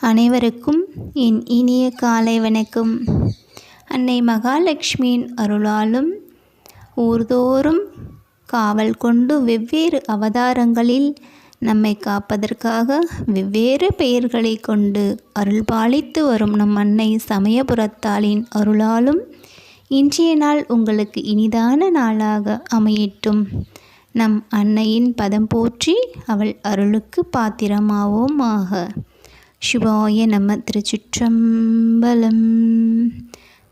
அனைவருக்கும் என் இனிய காலை வணக்கம். அன்னை மகாலட்சுமியின் அருளாலும் ஊர்தோறும் காவல் கொண்டு வெவ்வேறு அவதாரங்களில் நம்மை காப்பதற்காக வெவ்வேறு பெயர்களை கொண்டு அருள் பாலித்து வரும் நம் அன்னை சமயபுரத்தாளின் அருளாலும் இன்றைய நாள் உங்களுக்கு இனிதான நாளாக அமையட்டும். நம் அன்னையின் பதம் போற்றி அவள் அருளுக்கு பாத்திரமாவோமாக. சிவாய நம திருச்சிற்றம்பலம்.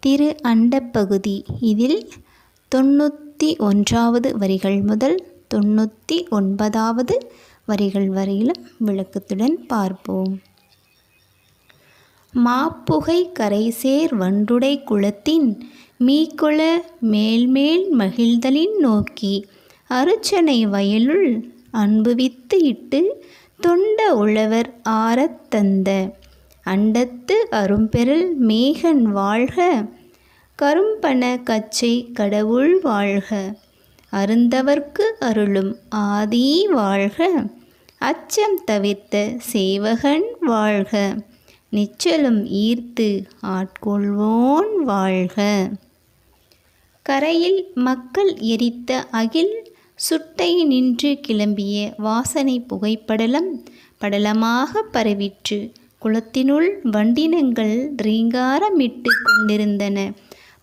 திரு அண்டப்பகுதி இதில் தொண்ணூற்றி ஒன்றாவது வரிகள் முதல் தொண்ணூற்றி ஒன்பதாவது வரிகள் வரையிலும் விளக்கத்துடன் பார்ப்போம். மாப்புகை கரைசேர் வண்டுடை குளத்தின் மீக்குள மேல்மேல் மகிழ்தலின் நோக்கி அருச்சனை வயலுள் அன்புவித்து இட்டு தொண்ட உழவர் ஆரத் தந்த. அண்டத்து அரும்பெருள் மேகன் வாழ்க. கரும்பன கச்சை கடவுள் வாழ்க. அருந்தவர்க்கு அருளும் ஆதி வாழ்க. அச்சம் தவிர்த்த சேவகன் வாழ்க. நிச்சலும் ஈர்த்து ஆட்கொள்வோன் வாழ்க. கரையில் மக்கள் எரித்த அகில் சுட்டை நின்று கிளம்பிய வாசனை புகைப்படலம் படலமாக பரவிற்று. குளத்தினுள் வண்டினங்கள் ரீங்காரமிட்டு கொண்டிருந்தன.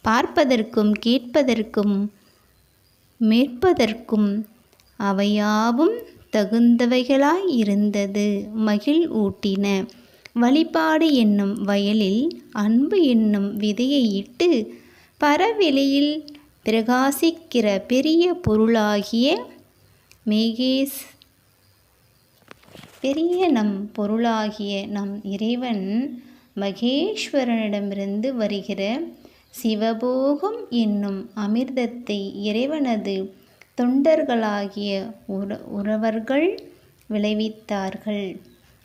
பார்ப்பதற்கும் கேட்பதற்கும் மேற்பதற்கும் அவையாவும் தகுந்தவைகளாய் இருந்தது. மகிழ் ஊட்டின. வழிபாடு என்னும் வயலில் அன்பு என்னும் விதையை இட்டு பரவெளியில் பிரகாசிக்கிற பெரிய பொருளாகிய மேகேஸ். பெரிய நம் பொருளாகிய நம் இறைவன் மகேஸ்வரனிடமிருந்து வருகிற சிவபோகம் என்னும் அமிர்தத்தை இறைவனது தொண்டர்களாகிய உற உறவர்கள் விளைவித்தார்கள்.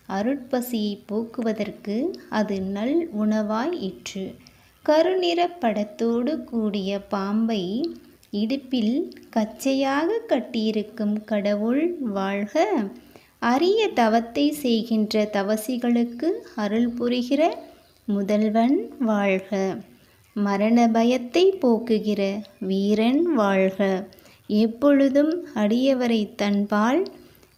அருட்பசியை போக்குவதற்கு அது நல் உணவாயிற்று கருநிற படத்தோடு கூடிய பாம்பை இடுப்பில் கச்சையாக கட்டியிருக்கும் கடவுள் வாழ்க. அரிய தவத்தை செய்கின்ற தவசிகளுக்கு அருள் புரிகிற முதல்வன் வாழ்க. மரண பயத்தை போக்குகிற வீரன் வாழ்க. எப்பொழுதும் அடியவரை தன்பால்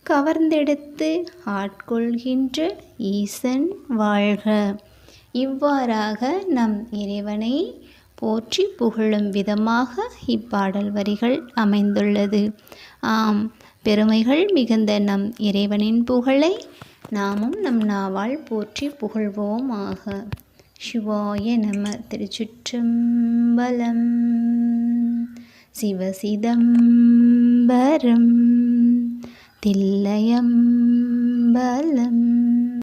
கவர்ந்தெடுத்து ஆட்கொள்கின்ற ஈசன் வாழ்க. இவ்வாறாக நம் இறைவனை போற்றி புகழும் விதமாக இப்பாடல் வரிகள் அமைந்துள்ளது. ஆம் பெருமைகள் மிகுந்த நம் இறைவனின் புகழை நாமும் நம் நாவால் போற்றி புகழ்வோம் ஆக சிவாய நம திருச்சுற்றம்பலம். சிவசிதம்பரம். தில்லையம்பலம்.